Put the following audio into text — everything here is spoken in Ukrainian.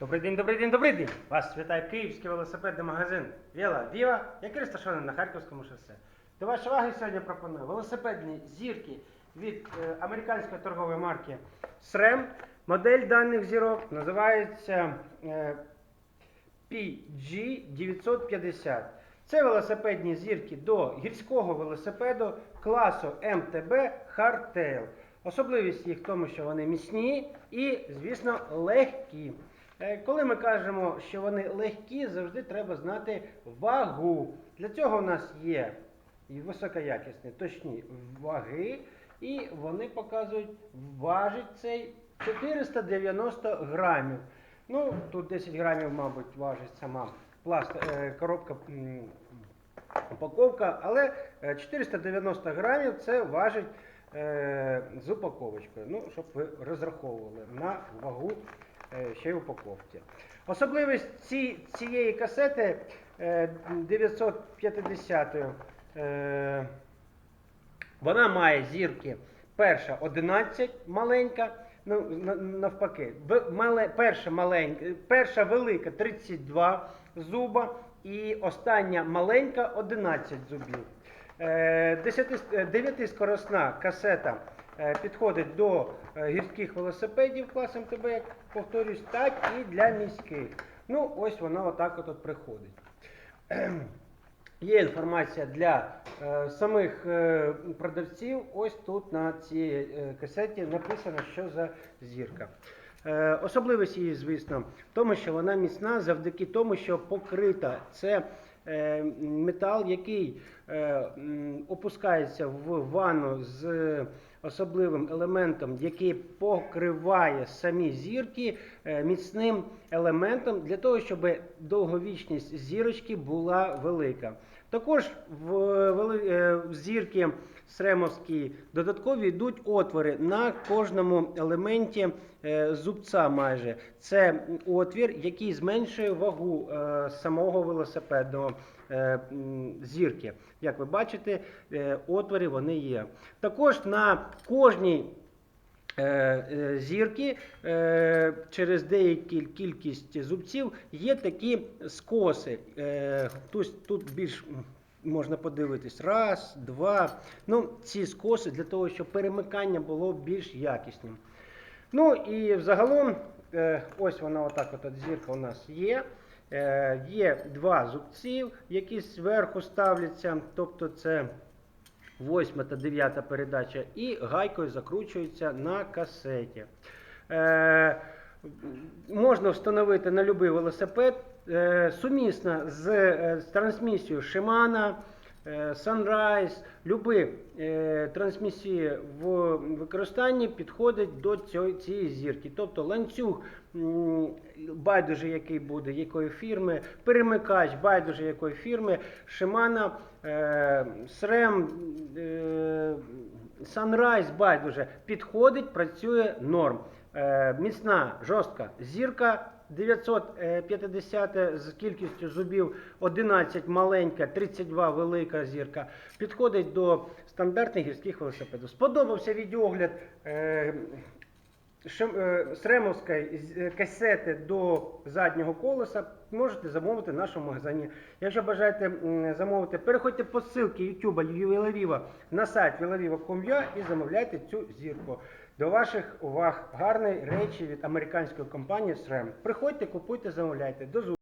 Добрий день, добрий день, добрий день! Вас вітає київський велосипедний магазин Віла Віва, який розташований на Харківському шосе. До вашої уваги сьогодні пропоную велосипедні зірки від е, американської торгової марки SRAM. Модель даних зірок називається е, PG950. Це велосипедні зірки до гірського велосипеду класу МТБ Hardtail. Особливість їх в тому, що вони міцні і, звісно, легкі. Е, Коли ми кажемо, що вони легкі, завжди треба знати вагу. Для цього у нас є і високоякісні, точні ваги, і вони показують, важить цей 490 грамів. Ну, тут 10 грамів, мабуть, важить сама пласт, е, коробка упаковка, але е, 490 грамів це важить е, з упаковочкою. Ну, щоб ви розраховували на вагу е, ще й упаковки. Особливість ці, цієї касети е, 950 е, вона має зірки перша 11 маленька, ну навпаки, мале, перша маленька, перша велика 32 зуба і остання маленька 11 зубів. Е, 9-скоросна касета е, підходить до е, гірських велосипедів класом ТБ, як повторюсь, так і для міських. Ну, ось вона отак от, от приходить. Є інформація для е, самих е, продавців. Ось тут на цій е, касеті написано, що за зірка. Е, особливість її, звісно, в тому, що вона міцна завдяки тому, що покрита. Це е, метал, який е, опускається в ванну з особливим елементом, який покриває самі зірки е, міцним елементом для того, щоб довговічність зірочки була велика. Також в, е, зірки сремовські додаткові йдуть отвори на кожному елементі е, зубця майже. Це отвір, який зменшує вагу самого велосипедного зірки. Як ви бачите, е, отвори вони є. Також на кожній е, е, зірки е, через деяку кількість зубців є такі скоси. Е, Тут, більш можна подивитись. Раз, два. Ну, ці скоси для того, щоб перемикання було більш якісним. Ну і взагалом, е, ось вона отак от, от зірка у нас є. Е, Є два зубців, які зверху ставляться, тобто це восьма та дев'ята передача, і гайкою закручується на касеті. Е, можна встановити на будь-який велосипед. Е, сумісна з, е, з трансмісією е, Sunrise, любі е, трансмісії в використанні підходять до цієї зірки. Тобто ланцюг, байдуже який буде, якої фірми, перемикач, байдуже якої фірми, Shimano, е, SRAM, е, Sunrise, байдуже, підходить, працює норм. Е, міцна, жорстка зірка 950 з кількістю зубів 11 маленька, 32 велика зірка. Підходить до стандартних гірських велосипедів. Сподобався відеогляд е, Сремовської з- е, касети до заднього колеса. Можете замовити в нашому магазині. Якщо бажаєте замовити, переходьте по ссылці YouTube Вілавіва на сайт vilaviva.com.ua і замовляйте цю зірку. До ваших уваг гарні речі від американської компанії SRAM. Приходьте, купуйте, замовляйте. До зустрічі!